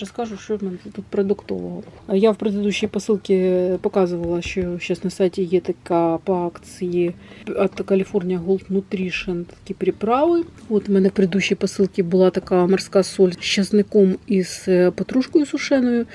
Розкажу, що в тут продуктового. Я в предыдущій посилці показувала, що зараз на сайті є така по акції від California Gold Nutrition такі приправи. От у мене в предыдущій посилці була така морська соль з часником і з е, петрушкою сушеною.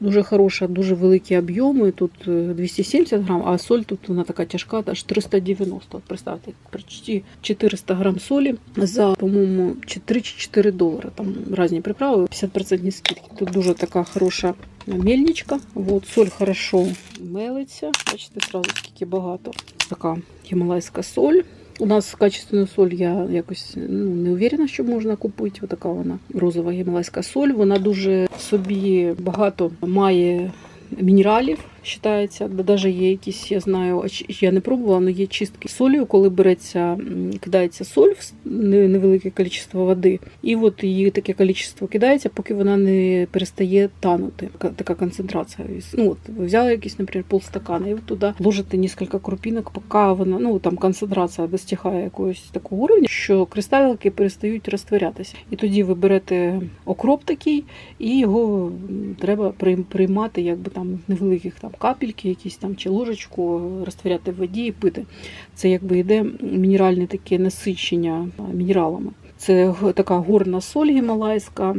Дуже хороша, дуже великі об'єми. Тут е, 270 грам, а соль тут вона така тяжка, аж 390. От Представте, почти 400 грам солі за, по-моєму, 3 чи 4 долари. Там різні приправи, 50% скидки. Тут дуже така хороша мельничка. Вот, соль хорошо мелиться. Бачите, сразу скільки багато. Така гімалайська соль. У нас качественну соль я якось ну, не уверена, що можна купити. Отака вона розова гімалайська соль. Вона дуже в собі багато має мінералів. Вважається, навіть є якісь, я знаю, я не пробувала, але є чистки солью, коли береться, кидається соль в невелике кількість води, і от її таке кількість кидається, поки вона не перестає танути. Така- концентрація. Ну, от ви взяли якийсь, наприклад, полстакана, і туди ложите кілька крупінок, поки вона, ну там концентрація достигає якогось такого уровня, що кристалики перестають розтворятися. І тоді ви берете окроп такий, і його треба приймати, якби там невеликих там капельки, якісь там чи ложечку, розтворяти в воді і пити. Це якби йде мінеральне таке насичення мінералами. Це така горна соль гімалайська.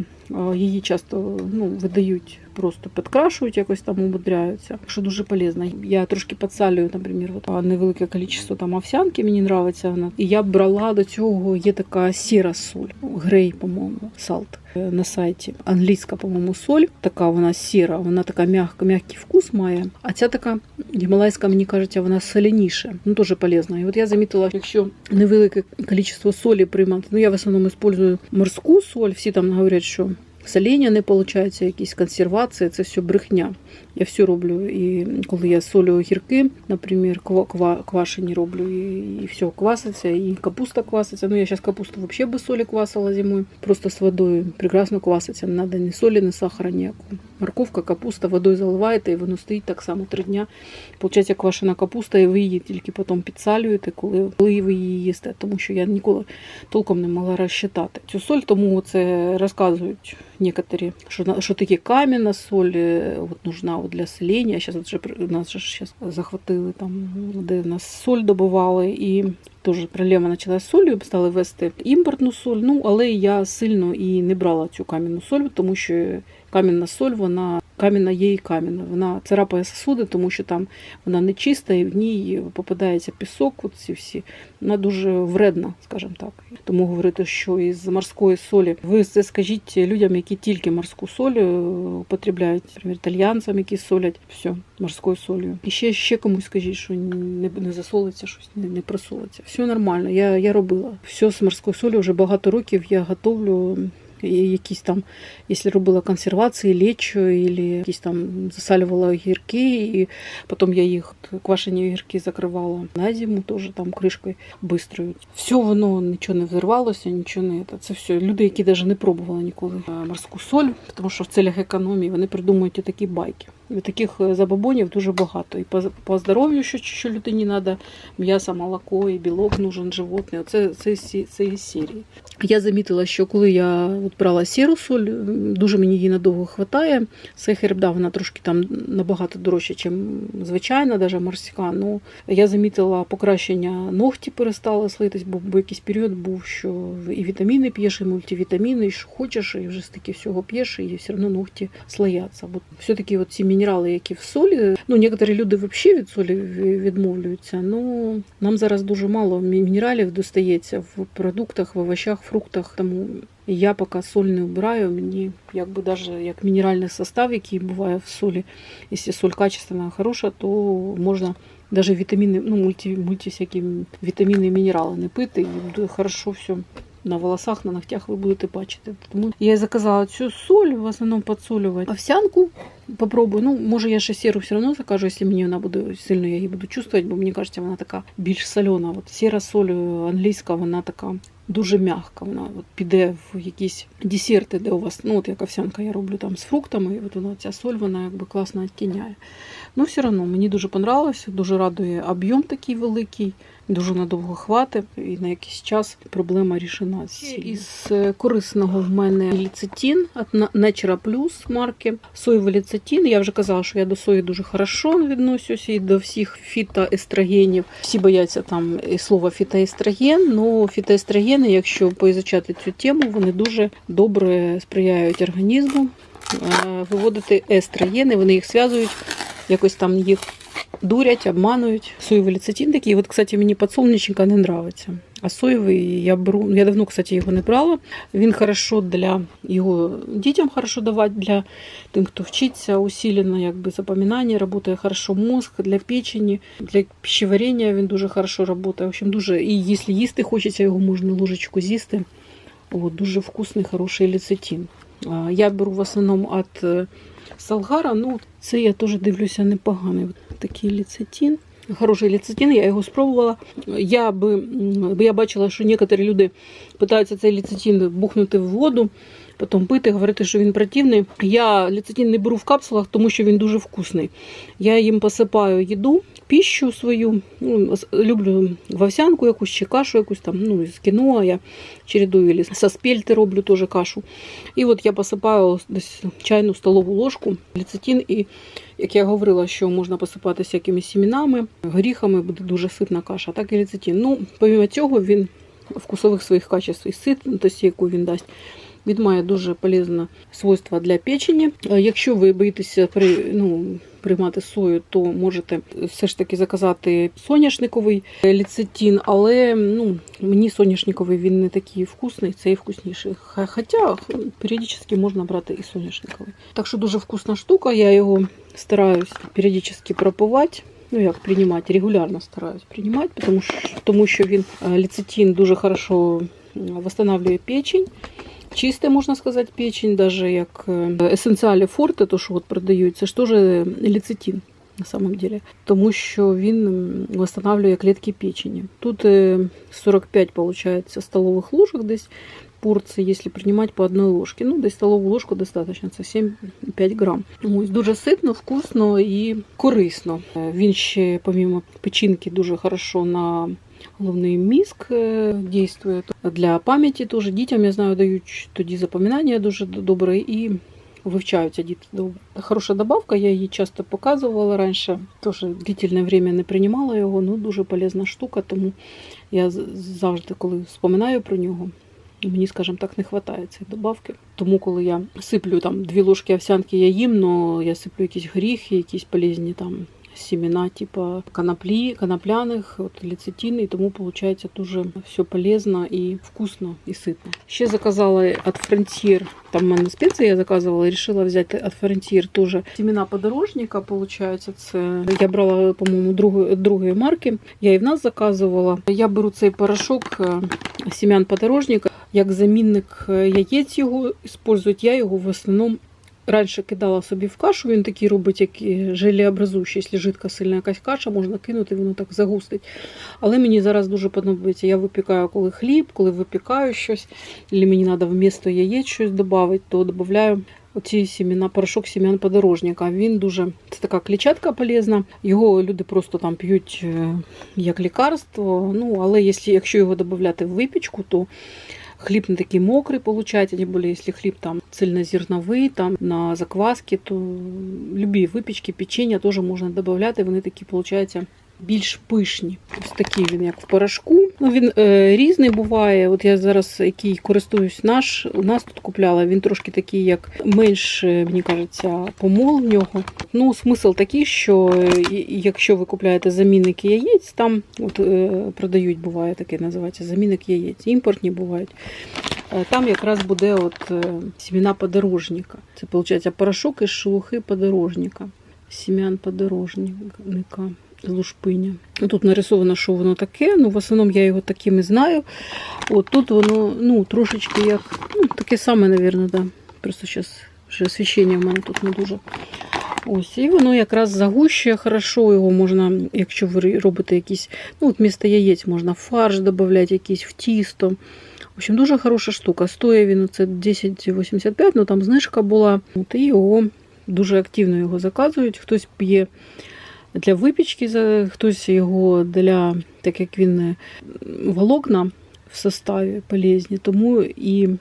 Її часто ну, видають, просто підкрашують, якось там умудряються. Що дуже полезно. Я трошки підсалюю, наприклад, невелике кількість там овсянки, мені подобається вона. І я брала до цього, є така сіра соль, грей, по-моєму, салт е, на сайті. Англійська, по-моєму, соль. Така вона сіра, вона така м'яка, м'який вкус має. А ця така гімалайська, мені кажеться, вона соляніша. Ну, теж полезна. І от я замітила, якщо невелике кількість солі приймати, ну я в основному використовую морську соль, всі там говорять, що соління не виходить, якісь консервації, це все брехня. Я все роблю. І коли я солю огірки, наприклад, ква- ква- квашені роблю, і, все кваситься, і капуста кваситься. Ну, я зараз капусту взагалі без солі квасила зимою, просто з водою прекрасно кваситься. Не треба ні солі, ні сахара ніякого. Морковка, капуста, водою заливаєте, і воно стоїть так само три дня. Получається квашена капуста, і ви її тільки потім підсалюєте, коли, ви її їсте. Тому що я ніколи толком не могла розчитати цю соль, тому це розказують некоторі, що, що таке кам'яна соль е, от, нужна для селення. Зараз вже нас же сейчас захватили там, де нас соль добували, і теж проблема почалася з солью, стали вести імпортну соль. Ну, але я сильно і не брала цю кам'яну соль, тому що кам'яна соль, вона кам'яна є і кам'яна. Вона царапає сосуди, тому що там вона не чиста, і в ній попадається пісок, ці всі. Вона дуже вредна, скажімо так. Тому говорити, що із морської солі, ви це скажіть людям, які тільки морську соль е, употребляють, наприклад, італьянцям, які солять все морською солью. І ще, ще комусь скажіть, що не, не засолиться щось, не, не просолиться. Все нормально, я, я робила. Все з морською солью вже багато років я готовлю. Якісь там, якщо робила консервації, лечо, або якісь там засалювала огірки, і потім я їх квашені огірки закривала на зиму, теж там кришкою бистрою. Все воно нічого не взорвалося, нічого не. Це все. Люди, які навіть не пробували ніколи е, морську соль, тому що в целях економії вони придумують такі байки. І таких е, забобонів дуже багато. І по, по здоров'ю, що, що людині треба, м'ясо, молоко і білок нужен животний. Оце це, це, це із серії. Я замітила, що коли я от брала сіру соль, дуже мені її надовго хватає. Сехер, да, вона трошки там набагато дорожча, ніж звичайна, навіть морська. Ну я замітила покращення ногті перестали слитись, бо, бо якийсь період був, що і вітаміни п'єш, і мультивітаміни, і що хочеш, і вже стільки всього п'єш, і все одно ногті слояться. Бо все-таки от ці мінерали, які в солі, ну некоторі люди взагалі від солі ві- відмовляються. Ну нам зараз дуже мало мінералів достається в продуктах, в овочах, фруктах. Тому я поки соль не вбираю, мені якби даже як мінеральний состав, який буває в солі, якщо соль качественна, хороша, то можна даже вітаміни, ну мульти, мульти всякі вітаміни і мінерали не пити, і буде хорошо все. На волосах, на ногтях ви будете бачити. Тому я заказала цю соль, в основному підсолювати овсянку попробую. Ну, може, я ще сіру все одно закажу, якщо мені вона буде сильно, я її буду чувствувати, бо мені кажеться, вона така більш солена. От сіра соль е, англійська, вона така дуже м'яка. Вона от піде в якісь десерти, де у вас, ну от як овсянка я роблю там з фруктами, і от вона ця соль, вона якби класно відтіняє. Ну, все одно мені дуже понравилося, дуже радує об'єм такий великий. Дуже надовго хватить і на якийсь час проблема рішена. Із е, корисного в мене ліцетин від Natura Plus марки. Соєвий ліцетин. Я вже казала, що я до сої дуже хорошо відносюся і до всіх фітоестрогенів. Всі бояться там і слова фітоестроген, але фітоестрогени, якщо поізучати цю тему, вони дуже добре сприяють організму е, виводити естрогени, вони їх зв'язують, якось там їх дурять, обманують. Соєвий такий. От, кстати, мені подсолнечника не нравиться. А соєвий я беру. Я давно, кстати, його не брала. Він хорошо для його дітям хорошо давати для тим, хто вчиться усилено, якби запам'ятання, працює хорошо мозк для печені, для пищеварення він дуже хорошо працює. В общем, дуже і якщо їсти хочеться, його можна ложечку з'їсти. От, дуже вкусний, хороший ліцетин. Я беру в основному від Салгара, ну це я теж дивлюся непоганий такий ліцетин. Хороший ліцетін, я його спробувала. Я би я бачила, що некоторі люди питаються цей ліцетін бухнути в воду, потім пити, говорити, що він противний. Я ліцетін не беру в капсулах, тому що він дуже вкусний. Я їм посипаю їду, піщу свою. Ну, люблю вовсянку якусь чи кашу якусь там, ну, з кіно я чередую, со спельти роблю теж кашу. І от я посипаю десь чайну столову ложку ліцетин і як я говорила, що можна посипати всякими сімінами, горіхами, буде дуже ситна каша, так і ліцетин. Ну, помимо цього, він вкусових своїх качеств і ситності, яку він дасть. Він має дуже полезне свойства для печені. Е, Якщо ви боїтеся при, ну, приймати сою, то можете все ж таки заказати соняшниковий ліцетин, але ну, мені соняшниковий він не такий вкусний, цей вкусніший. Хоча періодично можна брати і соняшниковий. Так що дуже вкусна штука, я його стараюсь періодично пропивати. Ну, як приймати, регулярно стараюсь приймати, тому що, тому що він е, ліцетин дуже хорошо восстанавливає печень. Чисте, можна сказати, печень, даже як есенціалі форте, то що от продають, це ж теж ліцетин на самом деле, тому що він м, восстанавливає клітки печені. Тут е, 45, получается, столових ложок десь порції, якщо приймати по одній ложці. Ну, десь столову ложку достатньо, це 7-5 грам. Ось дуже ситно, вкусно і корисно. Е, Він ще, помимо печінки, дуже хорошо на головний мізк е, дійствує. Для пам'яті теж дітям, я знаю, дають тоді запам'ятання дуже добре і вивчаються діти. Хороша добавка, я її часто показувала раніше. Теж длительне время не приймала його, ну дуже полезна штука, тому я завжди, коли вспоминаю про нього, Мені, скажімо так, не вистачає цієї добавки. Тому, коли я сиплю там дві ложки овсянки, я їм, але я сиплю якісь горіхи, якісь полезні там семена, типа коноплі, конопляних, от лецитин, і тому виходить дуже все полезно і вкусно і ситно. Ще заказала від Frontier, там в мене спеції я заказувала, вирішила взяти від Frontier теж семена подорожника, виходить, це я брала, по-моєму, другої, марки. Я і в нас заказувала. Я беру цей порошок е, сім'ян подорожника, як замінник е, яєць його использують. Я його в основному раніше кидала собі в кашу, він такий робить, як желеобразуючий, якщо жидка сильна якась каша, можна кинути, воно так загустить. Але мені зараз дуже подобається. Я випікаю коли хліб, коли випікаю щось, або мені треба вмісто яєць щось додати, то додаю оці сімена, порошок сім'ян подорожника. Він дуже це така клітчатка полезна. Його люди просто там п'ють е, як лікарство. Ну, але якщо його додати в випічку, то хліб не такий мокрий получать. тем более, если хліб там цельнозерновый, там на закваски, то любі випічки, печення можно можна додати, вони такі, получаються, більш пишні. Ось такий він, як в порошку. Ну, він е, різний буває. От я зараз, який користуюсь наш, у нас тут купляла, він трошки такий, як менш, е, мені кажеться, помол в нього. Ну, смисл такий, що е, якщо ви купляєте замінники яєць, там от, е, продають, буває таке, називається замінник яєць. Імпортні бувають. Е, Там якраз буде от сімена подорожника. Це виходить порошок із шелухи подорожника. Сім'ян подорожника лушпиня. Ну, Тут нарисовано, що воно таке. Ну, в основному я його таким і знаю. От тут воно ну, трошечки як ну, таке саме, мабуть, да. Просто зараз вже освіщення в мене тут не дуже. Ось, і воно якраз загущує хорошо. Його можна, якщо ви робите якісь, ну от місто яєць, можна фарш додати якийсь в тісто. В общем, дуже хороша штука. Стоїть він це 10,85, ну там знижка була. От, і його дуже активно його заказують. Хтось п'є для випічки, хтось його для, так як він е, волокна в составі полезні, тому і е,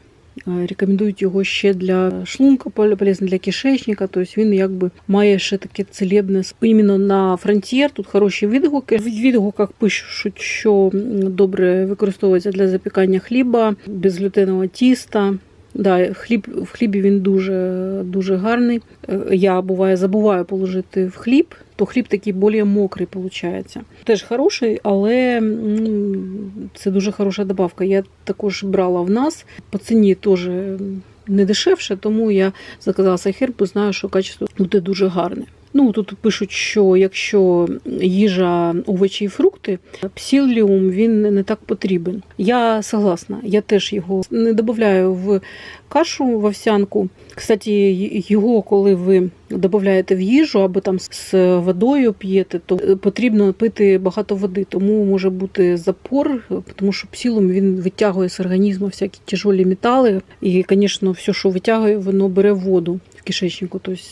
рекомендують його ще для шлунка, полезно для кишечника. Тобто він якби має ще таке целебне. Іменно на фронтір тут хороші відгуки. В відгуках пишуть, що добре використовується для запікання хліба, безглютенового тіста. Да, хліб в хлібі він дуже дуже гарний. Е, Я буває забуваю положити в хліб, то хліб такий більш мокрий виходить. Теж хороший, але це дуже хороша добавка. Я також брала в нас по ціні теж не дешевше, тому я заказала сайхер, бо знаю, що качество буде дуже гарне. Ну тут пишуть, що якщо їжа, овочі і фрукти, псіліум він не так потрібен. Я согласна, я теж його не додаю в кашу в овсянку. Кстати, його, коли ви додаєте в їжу або там з водою п'єте, то потрібно пити багато води. Тому може бути запор, тому що псілум він витягує з організму всякі тяжолі метали. І, звісно, все, що витягує, воно бере воду кишечнику. Тобто,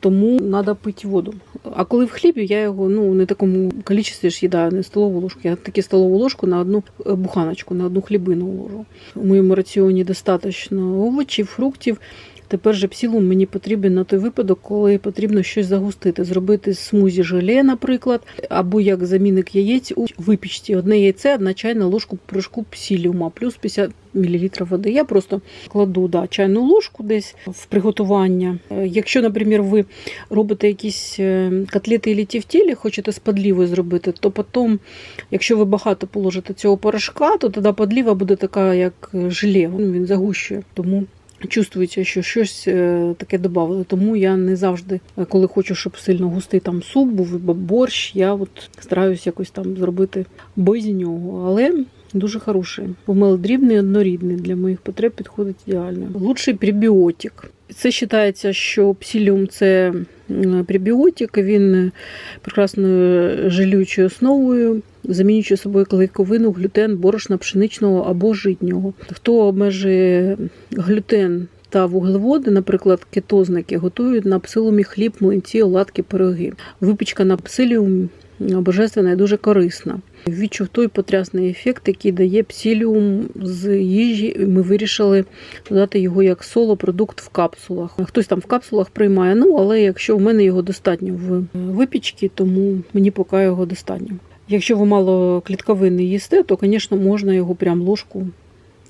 тому треба пити воду. А коли в хлібі, я його ну не такому кількості ж їдаю, не столову ложку. Я таки столову ложку на одну е, буханочку, на одну хлібину ложу. У моєму раціоні достатньо овочів, фруктів. Тепер же псілум мені потрібен на той випадок, коли потрібно щось загустити, зробити смузі желе, наприклад, або як замінник яєць у випічці. Одне яйце, одна чайна ложку порошку псіліума, плюс 50 мл води. Я просто кладу да, чайну ложку десь в приготування. Е, Якщо, наприклад, ви робите якісь е, котлети і тівтілі, хочете з подлівою зробити, то потім, якщо ви багато положите цього порошка, то тоді подліва буде така, як е, желе. Він загущує. Тому чувствується, що щось е, таке додали. Тому я не завжди, е, коли хочу, щоб сильно густий там суп був борщ, я от стараюсь якось там зробити без нього. Але дуже хороший. Помел дрібний, однорідний для моїх потреб підходить ідеально. Лучший пребіотик. Це вважається, що псіліум це пребіотик, він е, прекрасною жалючою основою, замінюючи собою клейковину, глютен, борошна пшеничного або житнього. Хто обмежує глютен та вуглеводи, наприклад, кетозники, готують на псилумі хліб, млинці, оладки, пироги. Випічка на псиліум божественна і дуже корисна. Відчув той потрясний ефект, який дає псиліум з їжі. Ми вирішили додати його як соло-продукт в капсулах. Хтось там в капсулах приймає, ну але якщо в мене його достатньо в випічці, тому мені поки його достатньо. Якщо ви мало клітковини їсте, то, звісно, можна його прям ложку.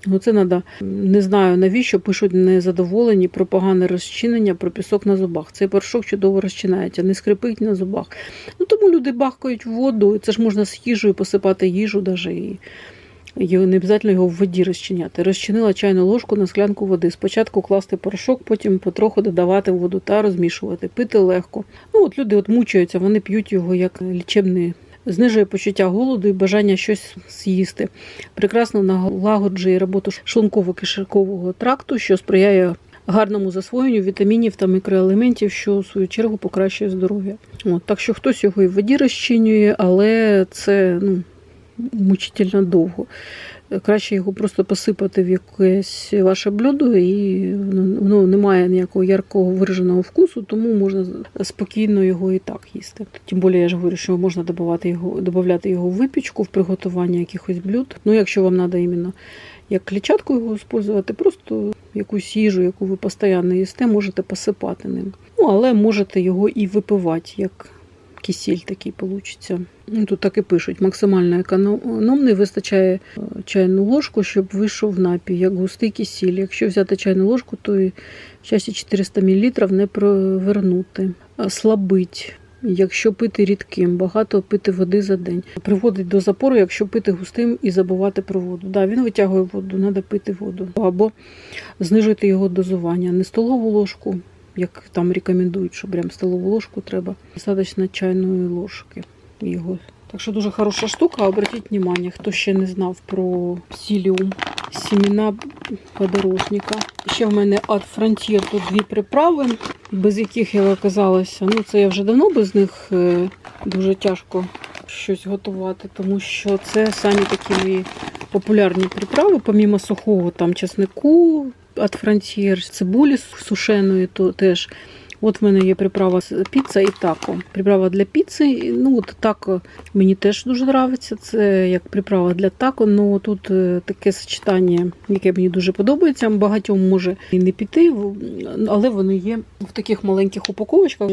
Ну, це треба. Не знаю навіщо пишуть незадоволені про погане розчинення, про пісок на зубах. Цей порошок чудово розчинається, не скрипить на зубах. Ну тому люди бахкають воду. Це ж можна з їжею посипати їжу даже і. Не обов'язково його в воді розчиняти. Розчинила чайну ложку на склянку води. Спочатку класти порошок, потім потроху додавати воду та розмішувати. Пити легко. Ну от люди от мучаються, вони п'ють його як лічебний. Знижує почуття голоду і бажання щось з'їсти. Прекрасно налагоджує роботу шлунково-кишкового тракту, що сприяє гарному засвоєнню вітамінів та мікроелементів, що в свою чергу покращує здоров'я. От, так що хтось його і в воді розчинює, але це ну, мучительно довго. Краще його просто посипати в якесь ваше блюдо, і воно не має ніякого яркого вираженого вкусу, тому можна спокійно його і так їсти. Тим більше я ж говорю, що можна додавати його, додавати його в випічку, в приготування якихось блюд. Ну, якщо вам треба іменно як клітчатку його використовувати, просто якусь їжу, яку ви постійно їсте, можете посипати ним. Ну, але можете його і випивати, як кисіль такий получиться. Ну, Тут так і пишуть: максимально економний вистачає е, чайну ложку, щоб вийшов напій, як густий кисіль. Якщо взяти чайну ложку, то і часі 400 мл не провернути. Слабить. Якщо пити рідким, багато пити води за день. Приводить до запору, якщо пити густим і забувати про воду. Да, він витягує воду, треба пити воду. Або знижити його дозування. Не столову ложку, як там рекомендують, що прям столову ложку треба. Достатньо чайної ложки його. Так що дуже хороша штука. Обратіть увагу, хто ще не знав про псиліум, сімена подорожника. Ще в мене от Frontier тут дві приправи. без яких я оказалася. Ну, це я вже давно без них е, дуже тяжко щось готувати, тому що це самі такі мої популярні приправи, помімо сухого там чеснику від фронтір, цибулі сушеної, то теж. От в мене є приправа піца і тако. Приправа для піци. Ну от тако мені теж дуже подобається. Це як приправа для тако. Ну тут е, таке сочетання, яке мені дуже подобається. Багатьом може і не піти, але вони є в таких маленьких упаковочках,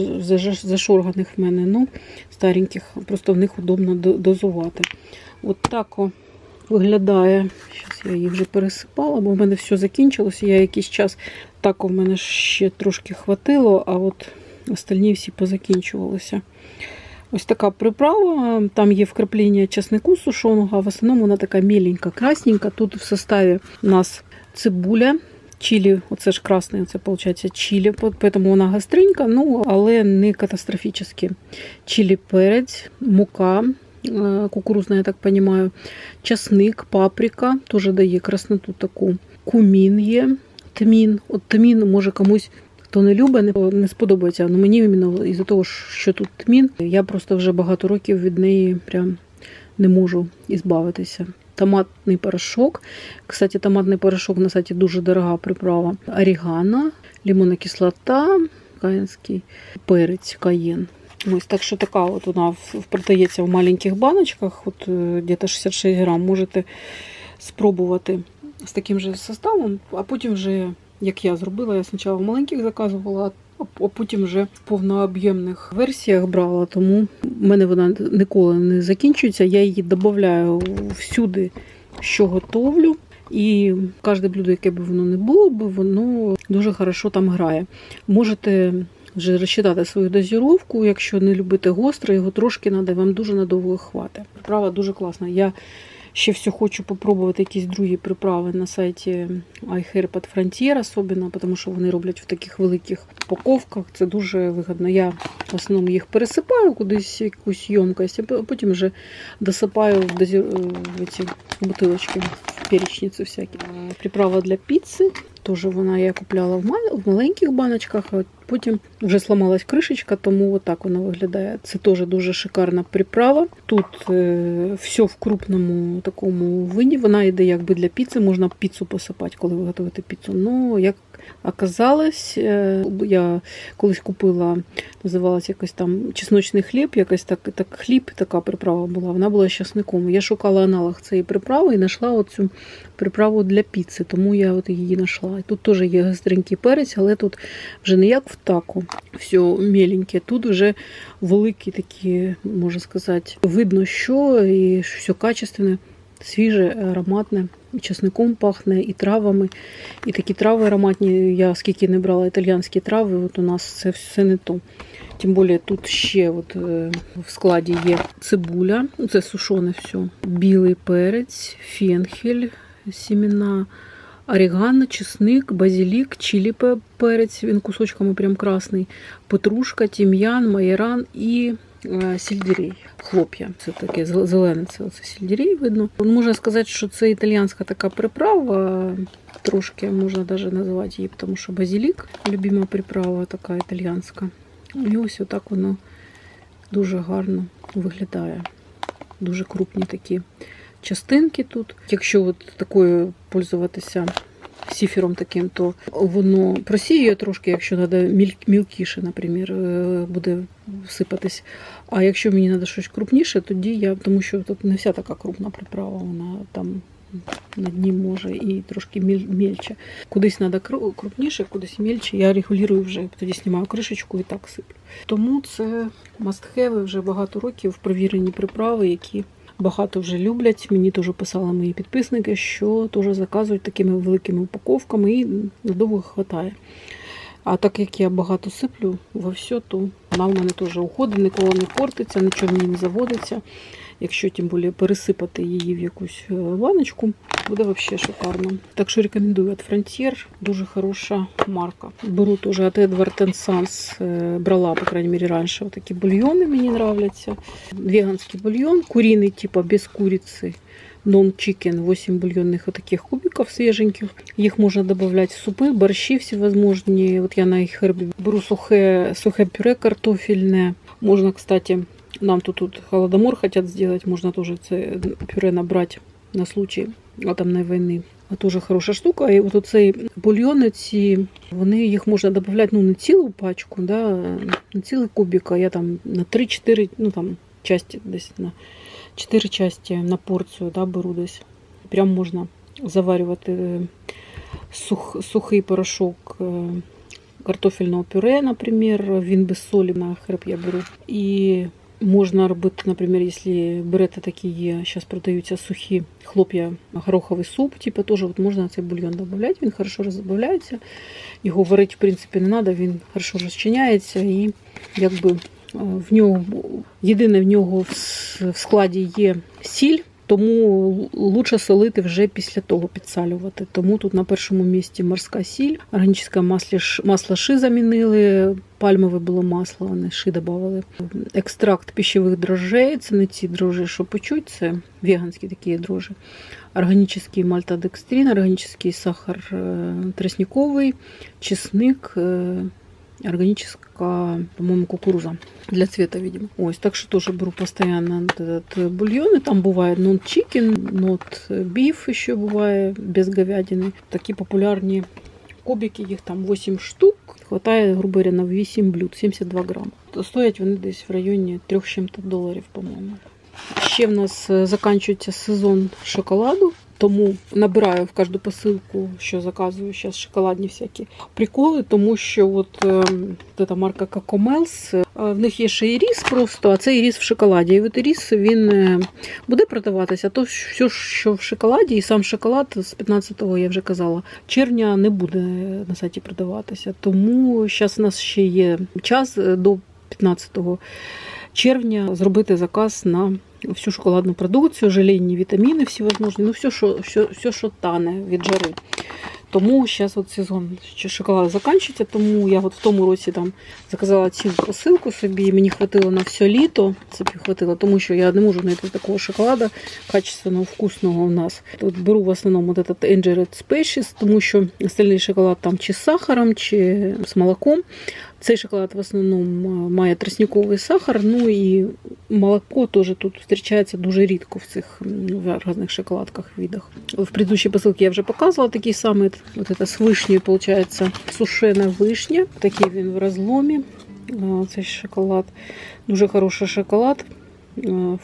зашорганих в мене, ну стареньких. Просто в них удобно дозувати. От тако виглядає. Зараз я її вже пересипала, бо в мене все закінчилося. Я якийсь час так у мене ще трошки хватило, а от остальні всі позакінчувалися. Ось така приправа. Там є вкраплення часнику сушеного, а в основному вона така міленька, красненька. Тут в составі у нас цибуля. Чилі, оце ж красне, це виходить чилі, тому вона гостренька, ну але не катастрофічно. Чилі перець, мука е, кукурузна, я так розумію, часник, паприка, теж дає красноту таку. Кумін є, тмін. От тмін може комусь. Хто не любить, не, сподобається. Ну мені іменно із-за того, що тут тмін, я просто вже багато років від неї прям не можу ізбавитися. Томатний порошок. Кстати, томатний порошок на сайті дуже дорога приправа. Орігано, лимонна кислота, каїнський перець, каєн. Ось так що така от вона продається в маленьких баночках, от е, десь 66 грам. Можете спробувати з таким же составом, а потім вже, як я зробила, я спочатку в маленьких заказувала, а потім вже в повнооб'ємних версіях брала, тому в мене вона ніколи не закінчується. Я її додаю всюди, що готовлю. І кожне блюдо, яке б воно не було, воно дуже хорошо там грає. Можете вже розчитати свою дозіровку. Якщо не любите гостре, його трошки треба, вам дуже надовго хватить. Приправа дуже класна. Я ще все хочу попробувати якісь другі приправи на сайті iHerb Frontier, особливо, тому що вони роблять в таких великих упаковках. Це дуже вигідно. Я в основному їх пересипаю кудись якусь ємкость, а потім вже досипаю в, дозі... в ці бутилочки, в перечниці всякі. Приправа для піци. Теж вона я купляла в, мал... в маленьких баночках, а потім вже сломалась кришечка, тому отак вона виглядає. Це теж дуже шикарна приправа. Тут е, все в крупному такому вині. Вона йде якби для піци, можна піцу посипати, коли ви готуєте піцу. Ну, як оказалось, е, я колись купила, називалась якось там чесночний хліб, якось так, так хліб, така приправа була. Вона була з часником. Я шукала аналог цієї приправи і знайшла оцю приправу для піци, тому я от її знайшла. Тут теж є гостренький перець, але тут вже не як в таку, все міленьке. Тут вже великі такі, можна сказати, видно, що і все качественне, свіже, ароматне. І часником пахне, і травами. І такі трави ароматні. Я скільки не брала італіянські трави, от у нас це все не то. Тим більше тут ще от, е, в складі є цибуля, це сушене все, білий перець, фенхель, сімена, орегано, чесник, базилік, чилі пе- перець, він кусочками прям красний, петрушка, тім'ян, майоран і е, сельдерей, хлоп'я. Це таке зелене, це оце сельдерей видно. Можна сказати, що це італіянська така приправа. Трошки можна навіть назвати її, тому що базилік, любима приправа така італіянська. І ось отак воно дуже гарно виглядає. Дуже крупні такі частинки тут. Якщо от такою пользуватися сіфером таким, то воно просіює трошки, якщо треба мілкіше, наприклад, е, буде сипатись. А якщо мені треба щось крупніше, тоді я, тому що тут не вся така крупна приправа, вона там на дні може і трошки мельче. Кудись треба крупніше, кудись мельче. Я регулюю вже, тоді знімаю кришечку і так сиплю. Тому це мастхеви вже багато років провірені приправи, які багато вже люблять. Мені теж писали мої підписники, що теж заказують такими великими упаковками і надовго хватає. А так як я багато сиплю во все, то вона в мене теж уходить, ніколи не портиться, нічого мені не заводиться. Якщо тим більше пересипати її в якусь е, ваночку, буде взагалі шикарно. Так що рекомендую від Frontier, дуже хороша марка. Беру теж від Edward Sons, е, брала, по крайней мере, раніше. Такі бульйони мені нравляться. Веганський бульйон, куріний, типа без куриці. non-chicken, 8 бульйонних отаких кубиків свіженьких. Їх можна додавати в супи, борщі всевозможні. От я на їх беру сухе, сухе пюре картофельне. Можна, кстати, нам тут, тут холодомор хотят сделать, можно тоже це пюре набрати на случай атомної війни. А Дуже хороша штука. І от оцей бульйони ці, вони їх можна додати ну, не цілу пачку, да, не цілий кубик, а я там на 3-4, ну там часті десь на 4 часті на порцію да, беру десь. Прям можна заварювати е, сух, сухий порошок е, картофельного пюре, наприклад, він без солі на хреб я беру. І Можна робити, наприклад, якщо берете такі є, зараз продаються сухі хлоп'я, гороховий суп, типу, теж от можна цей бульйон додати, він хорошо розбавляється. Його варити, в принципі, не треба, він хорошо розчиняється і якби е, в нього єдине в нього в складі є сіль. Тому лучше солити вже після того підсалювати. Тому тут на першому місці морська сіль, органічне масло, масло ши замінили, пальмове було масло, вони ши додавали. Екстракт пищевих дрожжей, це не ці дрожжі, що почуть, це веганські такі дрожжі. Органічний мальтодекстрин, органічний сахар е, тростниковий, чесник, е, органическая, по-моему, кукуруза для цвета, видимо. Ось, так что тоже беру постоянно вот этот бульон. И там бывает нот чикен, нот биф еще бывает без говядины. Такие популярные кубики, їх там 8 штук. Хватає, грубо говоря, на 8 блюд, 72 грам. Стоять вони десь в районі 3 з чим-то доларів, по-моєму. Ще в нас е, закінчується сезон шоколаду, Тому набираю в кожну посилку, що заказую зараз шоколадні всякі приколи, тому що от, е, от ця марка е, в них є ще і ріс просто, а це і ріс в шоколаді. І от ріс він е, буде продаватися, то все, що в шоколаді, і сам шоколад з 15-го, я вже казала, червня не буде на сайті продаватися. Тому зараз у нас ще є час е, до 15 червня зробити заказ на всю шоколадну продукцію, желейні вітаміни, всі возможні, ну все, що, все, все, що тане від жари. Тому зараз от сезон ще шоколаду закінчується, тому я от в тому році там заказала цілу посилку собі, мені хватило на все літо, собі хватило, тому що я не можу знайти такого шоколада качественного, вкусного у нас. Тут беру в основному от этот Engineered Species, тому що остальний шоколад там чи з сахаром, чи з молоком. Цей шоколад в основному має тростниковий сахар, ну і молоко теж тут зустрічається дуже рідко в цих в різних шоколадках видах. В предыдущей посилці я вже показувала такий самий, от це з вишнею, виходить, сушена вишня. Такий він в розломі. Цей шоколад. Дуже хороший шоколад.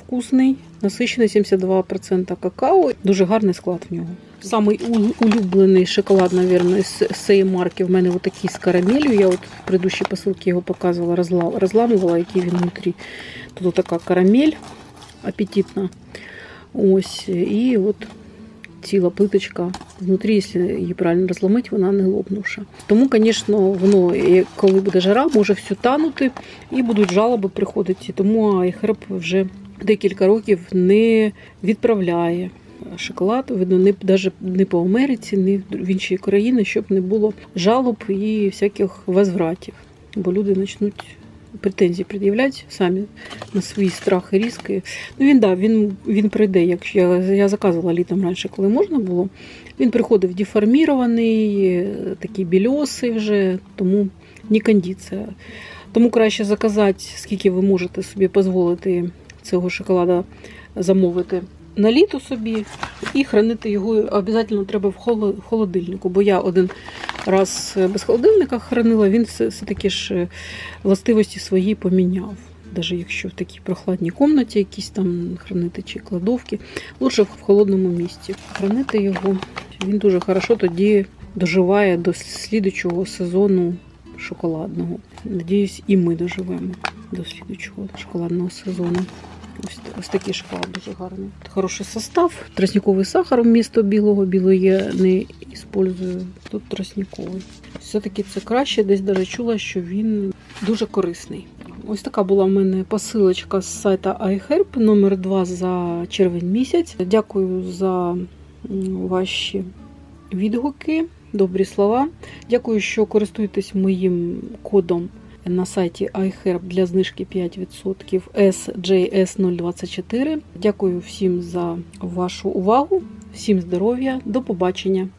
Вкусний, насичений 72% какао. Дуже гарний склад в нього. Самий улюблений шоколад, мабуть, з цієї марки в мене отакий з карамелью. Я от в предыдущій посилці його показувала, розламувала, який він внутрі. Тут така карамель апетитна. Ось. І от ціла плиточка внутрі, якщо її правильно розломити, вона не лопнувша. Тому, звісно, воно, коли буде жара, може все танути і будуть жалоби приходити. Тому айхерб вже декілька років не відправляє шоколад, не навіть не по Америці, ні в інші країни, щоб не було жалоб і всяких возвратів. Бо люди почнуть претензії пред'являти самі на свій страх і різки. Ну він да, він, він прийде. Якщо я, я заказувала літом раніше, коли можна було. Він приходив деформірований, е, такий більосий вже, тому не кондиція. Тому краще заказати, скільки ви можете собі дозволити цього шоколада замовити на літо собі і хранити його обов'язково треба в холо- холодильнику. Бо я один раз без холодильника хранила, він все, все таки ж е, властивості свої поміняв. Навіть якщо в такій прохладній кімнаті якісь там хранити чи кладовки, лучше в холодному місці. Хранити його. Він дуже хорошо тоді доживає до слідучого сезону шоколадного. Надіюсь, і ми доживемо до слідучого шоколадного сезону. Ось, ось такий шоколад дуже гарний. Хороший состав. Тростниковий сахар вмісто білого. Білий я не використовую. Тут тростниковий. Все-таки це краще. Десь навіть чула, що він дуже корисний. Ось така була в мене посилочка з сайта iHerb номер 2 за червень місяць. Дякую за ваші відгуки, добрі слова. Дякую, що користуєтесь моїм кодом на сайті iHerb для знижки 5% SJS024. Дякую всім за вашу увагу, всім здоров'я, до побачення!